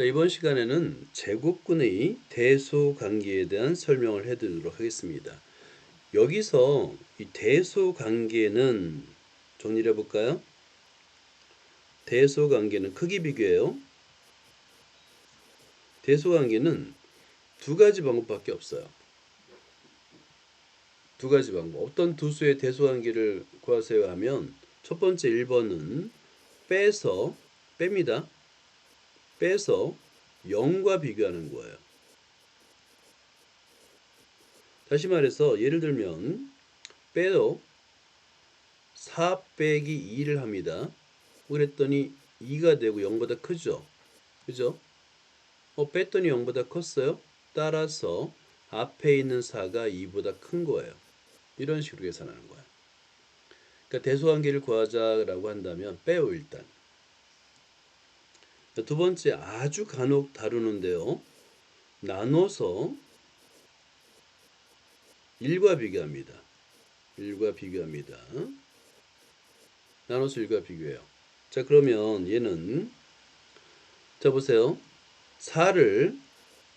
자, 이번 시간에는 제곱근의 대소 관계에 대한 설명을 해드리도록 하겠습니다. 여기서 이 대소 관계는 정리를 해볼까요? 대소 관계는 크기 비교예요. 대소 관계는 두 가지 방법밖에 없어요. 두 가지 방법. 어떤 두 수의 대소 관계를 구하세요 하면 첫 번째 1번은 빼서 뺍니다. 빼서 0과 비교하는 거예요. 다시 말해서 예를 들면 빼도 4 빼기 2를 합니다. 그랬더니 2가 되고 0보다 크죠? 그죠? 어, 뺐더니 0보다 컸어요? 따라서 앞에 있는 4가 2보다 큰 거예요. 이런 식으로 계산하는 거야. 그러니까 대소관계를 구하자라고 한다면 빼요 일단. 두 번째 아주 간혹 다루는데요. 나눠서 1과 비교합니다. 1과 비교합니다. 나눠서 1과 비교해요. 자 그러면 얘는 자 보세요. 4를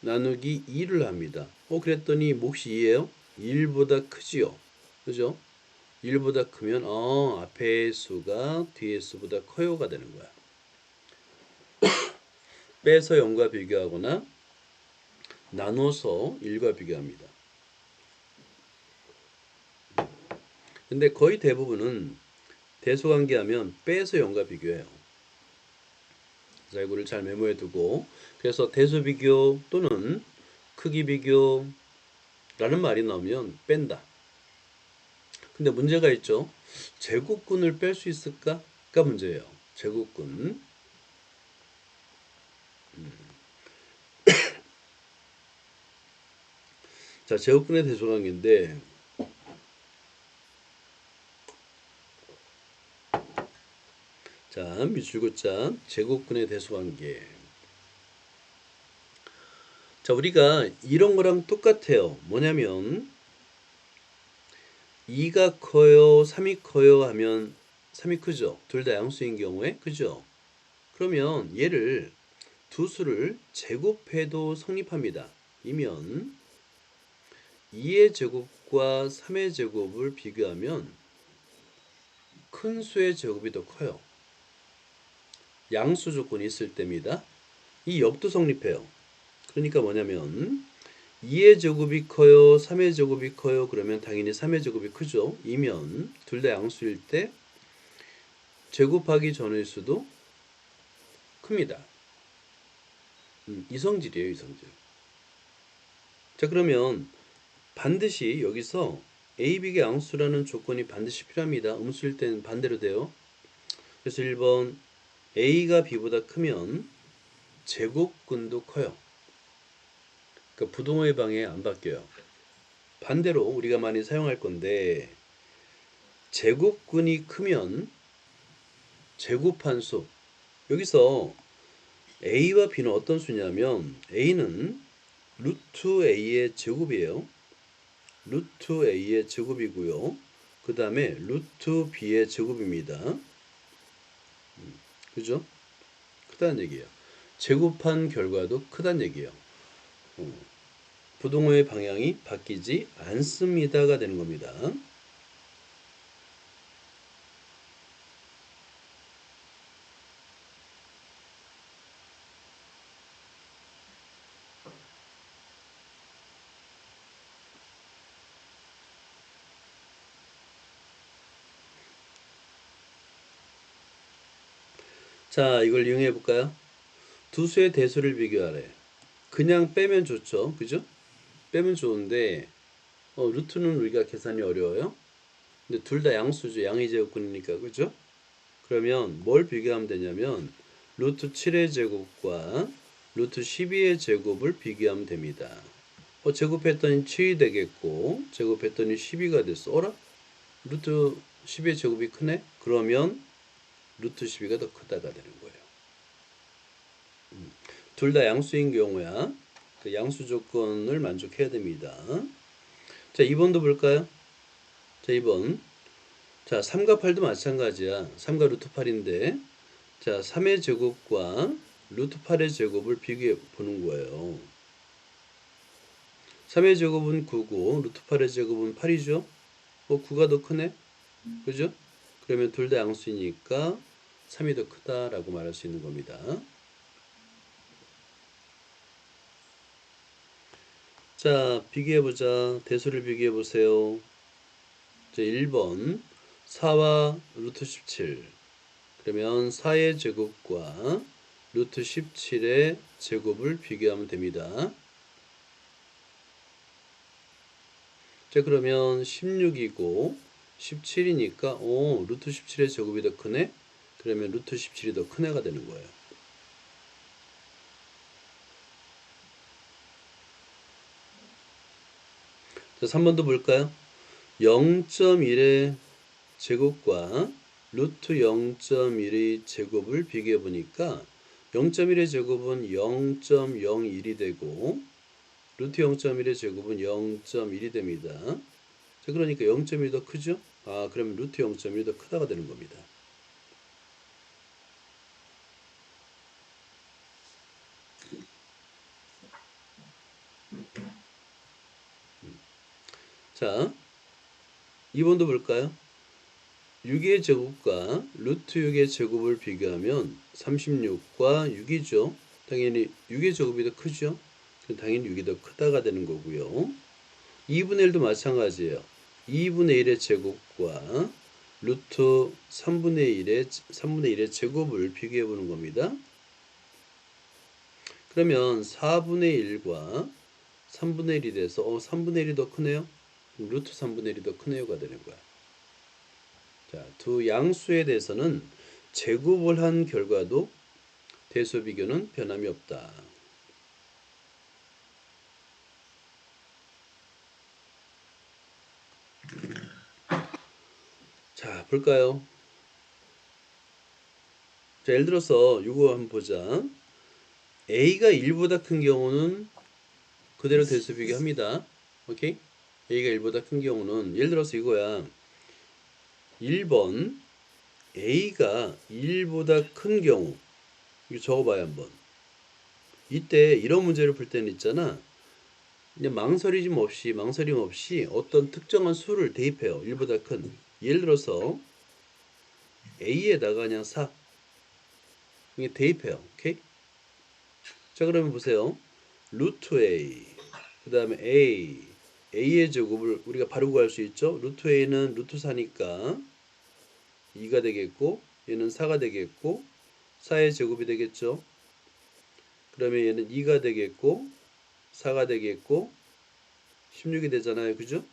나누기 2를 합니다. 어 그랬더니 몫이 2예요? 1보다 크지요. 그죠? 1보다 크면 어 앞의 수가 뒤의 수보다 커요가 되는 거야. 빼서 0과 비교하거나 나눠서 1과 비교합니다. 근데 거의 대부분은 대소관계하면 빼서 0과 비교해요. 자, 이거를 잘 메모해 두고 그래서 대소비교 또는 크기 비교 라는 말이 나오면 뺀다. 근데 문제가 있죠. 제곱근을 뺄 수 있을까?가 문제예요. 제곱근. 자, 제곱근의 대소관계인데 자, 미줄고자 제곱근의 대소관계. 자, 우리가 이런 거랑 똑같아요. 뭐냐면 2가 커요, 3이 커요 하면 3이 크죠. 둘 다 양수인 경우에 그죠? 그러면 얘를 두 수를 제곱해도 성립합니다. 이면 2의 제곱과 3의 제곱을 비교하면 큰 수의 제곱이 더 커요. 양수 조건이 있을 때입니다. 이 역도 성립해요. 그러니까 뭐냐면 2의 제곱이 커요, 3의 제곱이 커요. 그러면 당연히 3의 제곱이 크죠. 이면 둘 다 양수일 때 제곱하기 전의 수도 큽니다. 음, 이성질이에요, 이성질. 자, 그러면 반드시 여기서 A, B가 양수라는 조건이 반드시 필요합니다. 음수일 때는 반대로 돼요. 그래서 1번 A가 B보다 크면 제곱근도 커요. 그러니까 부동호의 방에 안 바뀌어요. 반대로 우리가 많이 사용할 건데 제곱근이 크면 제곱한 수 여기서 A와 B는 어떤 수냐면 A는 루트 A의 제곱이에요. 루트 A의 제곱이고요. 그 다음에 루트 B의 제곱입니다. 음, 그죠? 크다는 얘기예요. 제곱한 결과도 크다는 얘기예요. 어, 부동호의 방향이 바뀌지 않습니다가 되는 겁니다. 자, 이걸 이용해 볼까요? 두 수의 대수를 비교하래. 그냥 빼면 좋죠. 그죠? 빼면 좋은데 어, 루트는 우리가 계산이 어려워요. 근데 둘 다 양수죠. 양의 제곱근이니까. 그죠? 그러면 뭘 비교하면 되냐면 루트 7의 제곱과 루트 12의 제곱을 비교하면 됩니다. 어, 제곱했더니 7이 되겠고 제곱했더니 12가 됐어. 어라? 루트 12의 제곱이 크네? 그러면 루트 12가 더 크다가 되는 거예요. 음, 둘다 양수인 경우야. 그 양수 조건을 만족해야 됩니다. 자, 2번도 볼까요? 자, 2번. 자, 3과 8도 마찬가지야. 3과 루트 8인데, 자, 3의 제곱과 루트 8의 제곱을 비교해 보는 거예요. 3의 제곱은 9고 루트 8의 제곱은 8이죠. 뭐 9가 더 크네. 그죠? 그러면 둘 다 양수이니까 3이 더 크다라고 말할 수 있는 겁니다. 자, 비교해 보자. 대수를 비교해 보세요. 자, 1번 4와 루트 17. 그러면 4의 제곱과 루트 17의 제곱을 비교하면 됩니다. 자, 그러면 16이고 17이니까 오, 루트 17의 제곱이 더 크네. 그러면 루트 17이 더 큰 애가 되는 거예요. 자, 3번도 볼까요? 0.1의 제곱과 루트 0.1의 제곱을 비교해 보니까 0.1의 제곱은 0.01이 되고 루트 0.1의 제곱은 0.1이 됩니다. 자, 그러니까 0.1이 더 크죠? 아, 그러면 루트 0.1이 더 크다가 되는 겁니다. 자, 2번도 볼까요? 6의 제곱과 루트 6의 제곱을 비교하면 36과 6이죠. 당연히 6의 제곱이 더 크죠. 당연히 6이 더 크다가 되는 거고요. 2분의 1도 마찬가지예요. 2분의 1의 제곱과 루트 3분의 1의 3분의 1의 제곱을 비교해 보는 겁니다. 그러면 4분의 1과 3분의 1이 돼서 어 3분의 1이 더 크네요. 루트 3분의 1이 더 크네요가 되는 거야. 자, 두 양수에 대해서는 제곱을 한 결과도 대수 비교는 변함이 없다. 자, 볼까요? 자, 예를 들어서 이거 한번 보자. A가 1보다 큰 경우는 그대로 대수 비교합니다. 오케이? A가 1보다 큰 경우는 예를 들어서 이거야. 1번 A가 1보다 큰 경우 이거 적어봐요 한번. 이때 이런 문제를 풀 때는 있잖아. 이제 망설임 없이 망설임 없이 어떤 특정한 수를 대입해요. 1보다 큰. 예를 들어서 A에다가 그냥 4 이게 대입해요. 오케이? 자 그러면 보세요. 루트 A 그 다음에 A A의 제곱을 우리가 바로 구할 수 있죠. 루트 A는 루트 4니까 2가 되겠고 얘는 4가 되겠고 4의 제곱이 되겠죠. 그러면 얘는 2가 되겠고 4가 되겠고 16이 되잖아요. 그죠?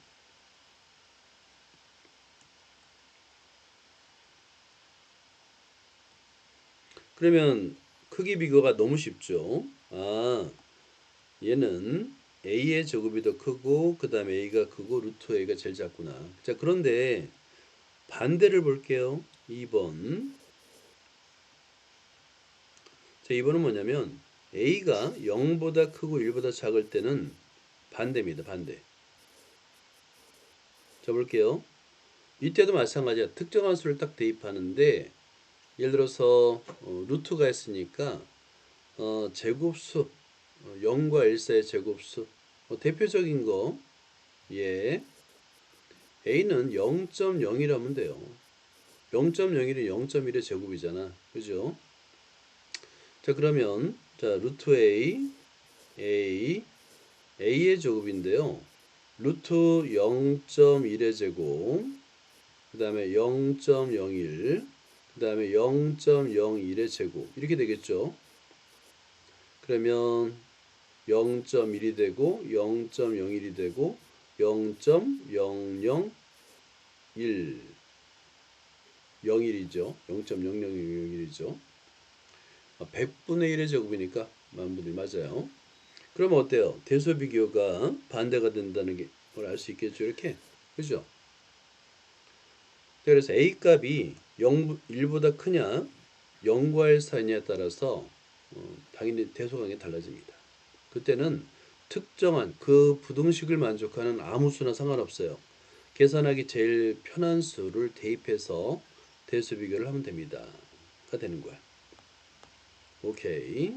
그러면 크기 비교가 너무 쉽죠. 아, 얘는 A의 제곱이 더 크고 그 다음에 A가 크고 루트 A가 제일 작구나. 자 그런데 반대를 볼게요. 2번 자 2번은 뭐냐면 A가 0보다 크고 1보다 작을 때는 반대입니다. 반대 자 볼게요. 이때도 마찬가지야. 특정한 수를 딱 대입하는데 예를 들어서 어, 루트가 있으니까 어, 제곱수 어, 0과 1 사이의 제곱수 어, 대표적인 거 예. a는 0.0이라면 돼요. 0.01이 0.1의 제곱이잖아. 그죠? 자, 그러면 자, 루트 a a a의 제곱인데요. 루트 0.1의 제곱 그 다음에 0.01 그 다음에 0.01의 제곱 이렇게 되겠죠. 그러면 0.1이 되고 0.01이 되고 0.001 01이죠. 0.0001이죠. 100분의 1의 제곱이니까 분들이 맞아요. 그러면 어때요? 대소 비교가 반대가 된다는 걸 알 수 있겠죠. 이렇게. 그죠? 그래서 A 값이 0, 1보다 크냐 0과 1 사이냐에 따라서 어, 당연히 대소관계 달라집니다. 그때는 특정한 그 부등식을 만족하는 아무 수나 상관없어요. 계산하기 제일 편한 수를 대입해서 대수 비교를 하면 됩니다. 가 되는 거야. 오케이.